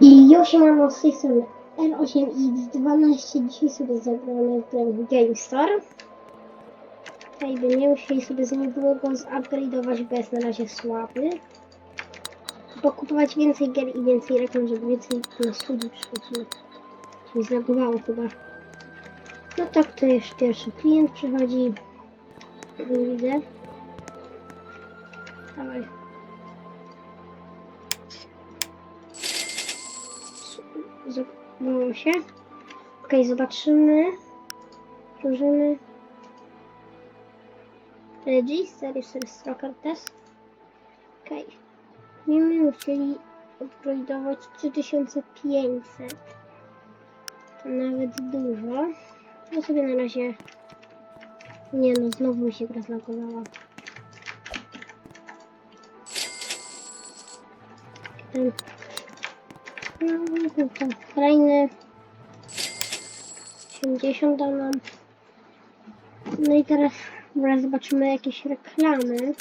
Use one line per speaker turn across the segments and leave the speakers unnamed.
I już mam z tej strony R8X12. Dzisiaj sobie zagramy w grę GameStar. Tutaj by nie musieli sobie za niedługo zupgrade'ować, bo jest na razie słaby. Pokupować więcej gier i więcej reklam, żeby więcej na studii przychodziło. Czyli zlagowało chyba. No tak, to już pierwszy klient przychodzi. Widzę. Dawaj. Zabało się. Okej, zobaczymy. Drużyny. Register, jest Stroker Test. Okej. Będziemy musieli upgrade'ować 3500. To nawet dużo. Ja sobie na razie... Nie no, znowu mi się gra zlagowała. Ten... No, fajny. 80 dał nam. No i teraz teraz zobaczymy jakieś reklamy.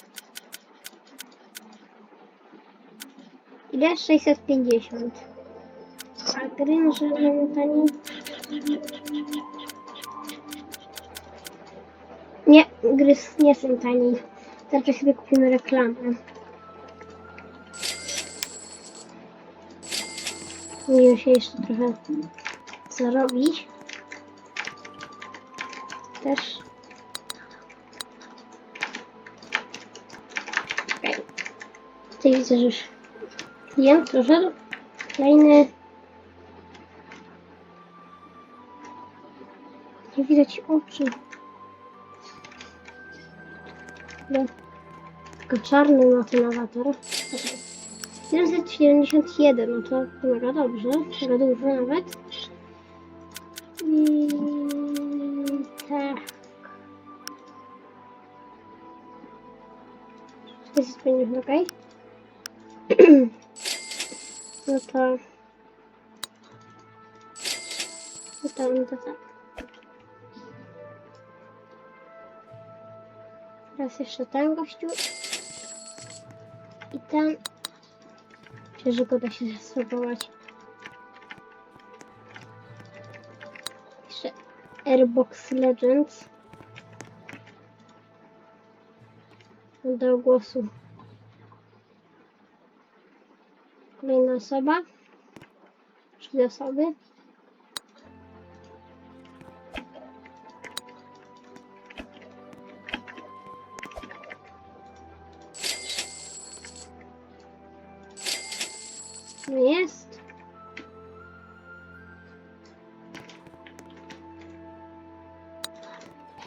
Ile? 650. A gry może tani? Nie, gry nie są tani. Zawsze sobie kupimy reklamę. Musimy się jeszcze trochę zarobić. Też. Tutaj widzę, że już klient proszę. Kolejny. Nie widać oczu. Tylko czarny ma ten awatar. 771, no to mega dobrze, mega dużo nawet. I tak. To jest zmienione, ok? no to... No to, no to tak. Teraz jeszcze ten gościu. I ten. Myślę, że go da się zastopować. Jeszcze Airbox Legends. Do głosu. Kolejna osoba. Trzy osoby.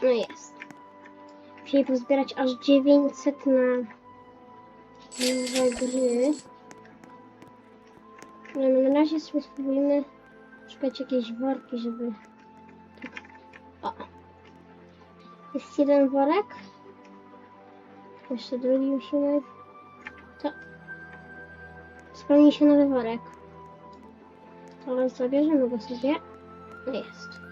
No jest. Musieli pozbierać aż 900 na nowe gry. No, no na razie sobie spróbujemy szukać jakiejś worki, żeby... Tak. O. Jest jeden worek. Jeszcze drugi musimy... To Spełni się nowy worek. To zabierzemy go sobie. No jest.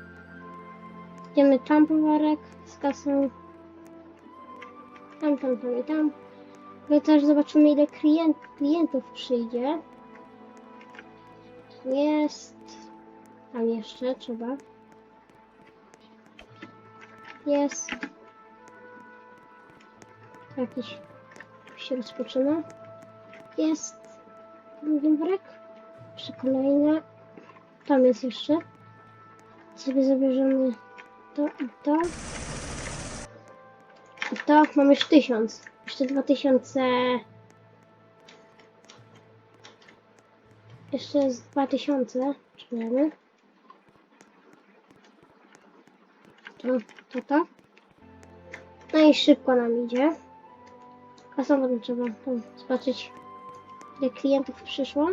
Idziemy tam po worek z kasą. Tam, tam, tam i tam. No też zobaczymy ile klient, klientów przyjdzie. Jest. Tam jeszcze trzeba. Jest. Jakiś się rozpoczyna. Jest drugi worek. Jeszcze kolejne. Tam jest jeszcze. Sobie zabierzemy to i to. I to mam już tysiąc. Jeszcze dwa tysiące. Jeszcze z dwa tysiące. Czekajmy. To, to, to. No i szybko nam idzie. A potem trzeba tam zobaczyć ile klientów przyszło.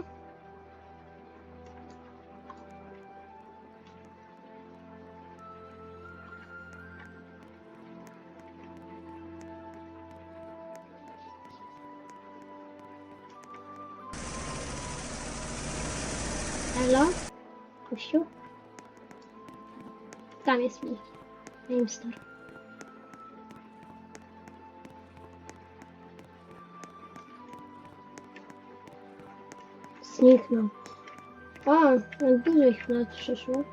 Halo? Kościół? Tam jest mi. GameStar. zniknął. O, no dużo ich nawet przyszło.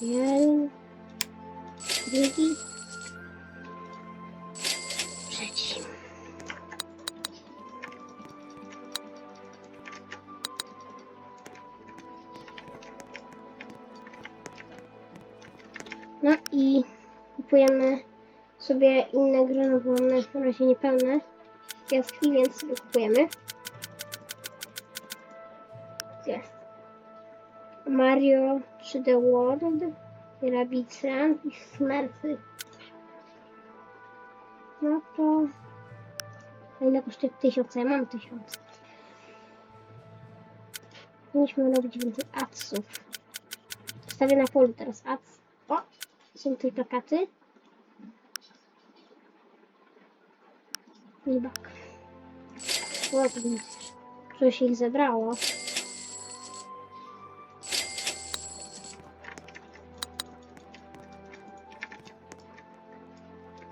Jeden. Drugi. No i kupujemy sobie inne gry, no bo one na razie niepełne gwiazdki, więc sobie kupujemy. Jest. Mario 3D World, Rabbids Run i Smurfy. No to... A ile kosztuje 1000? Ja mam 1000. Powinniśmy robić więcej adsów. Stawię na polu teraz ads. Są tutaj plakaty. I bak. Ładnie. Coś ich zebrało.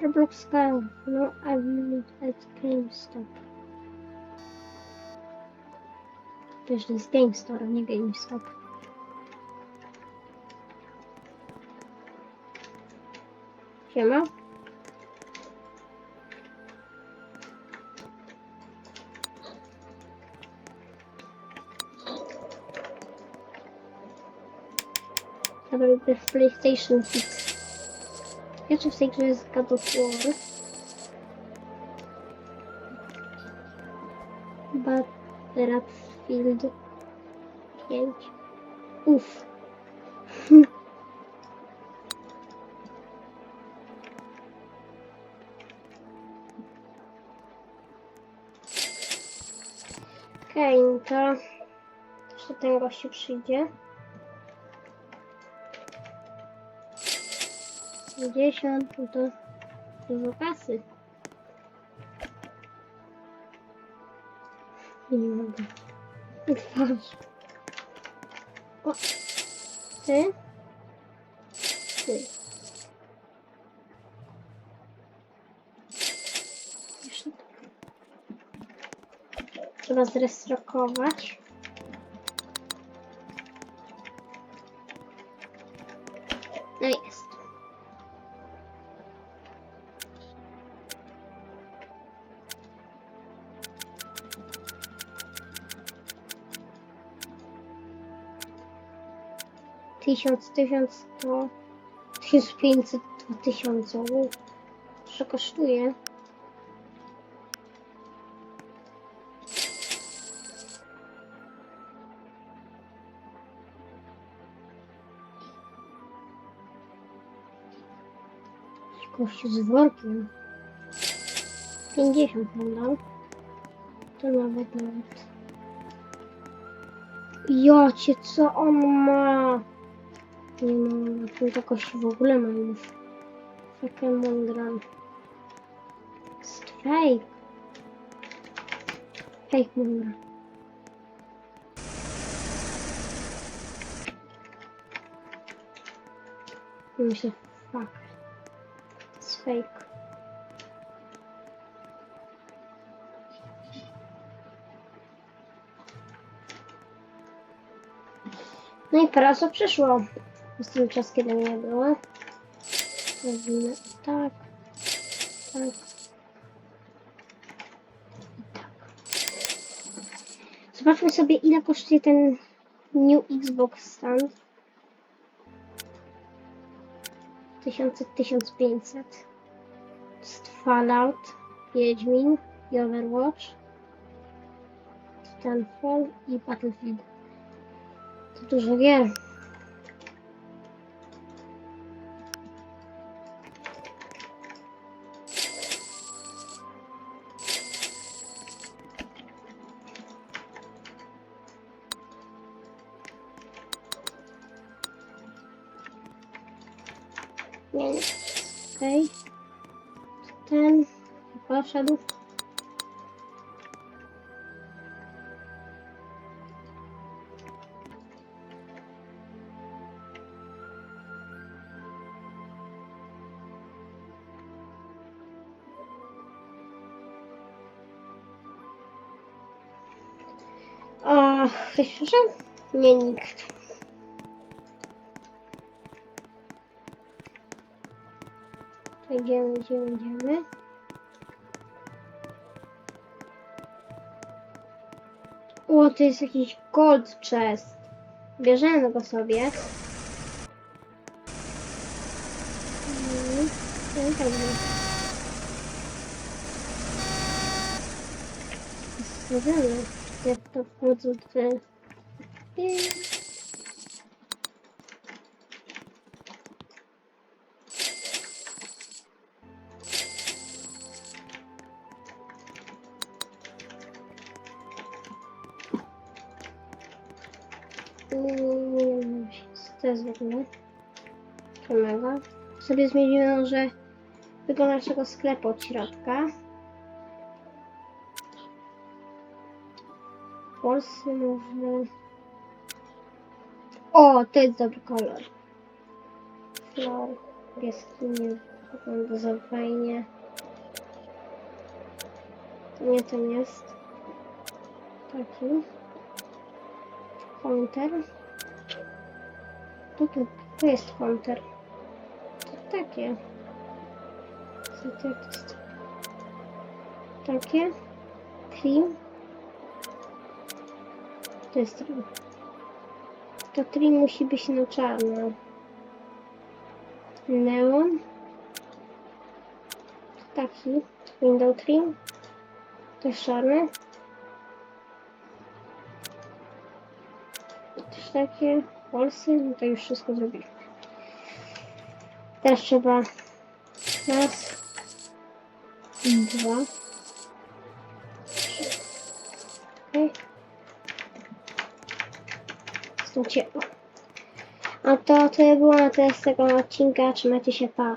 Roblox Go. No, I will at GameStop. To jest GameStore, nie GameStop. Siema. Dobra, to jest PlayStation 6. Pierwszy w tej grze jest God of War. Battlefield 5. Uff. To jeszcze ten gościu przyjdzie. 50, no to dużo kasy. Nie mogę. Twarz. O, ty? Ty. Trzeba zrestrokować. No jest. Tysiąc, tysiąc, sto, tysiąc pięćset, dwa tysiące. Co kosztuje? Kościół z workiem. 50 mam dał. To nawet nawet. Jocie, co on ma? Nie ma, ten to kościół w ogóle ma już. Takie. Jest fake. Fake mądre. Myślę, fuck. Fake. No i teraz to przyszło. Z tym czas, kiedy mnie było. Robimy tak, tak. Tak. Zobaczmy sobie, ile kosztuje ten New Xbox Stand. 1000, 1500. Fallout, Wiedźmin i Overwatch. Titanfall i Battlefield. To dużo gier. Nie, nie. Ten Ach, ktoś przyszedł? Nie, nikt. Idziemy, idziemy, idziemy. O, to jest jakiś gold chest. Bierzemy go sobie. Zobaczymy, jak to wchodzą te... jest w ogóle mega. Sobie zmieniłem, że wygląda naszego sklepu od środka. Polscy może... O, to jest dobry kolor. Flor, jaskinie, wygląda za fajnie. Nie, nie jest. Taki. Hunter. Tu, tu, tu jest Hunter. To takie. Co to jest? Takie. Trim. To jest trim. To trim musi być na czarno. Neon. Taki. Window trim. To jest czarny. Też takie polsy, no to już wszystko zrobiliśmy. Teraz trzeba raz, dwa, trzy. Okej. Ciepło. A to tyle było na tyle z tego odcinka. Trzymajcie się, pa.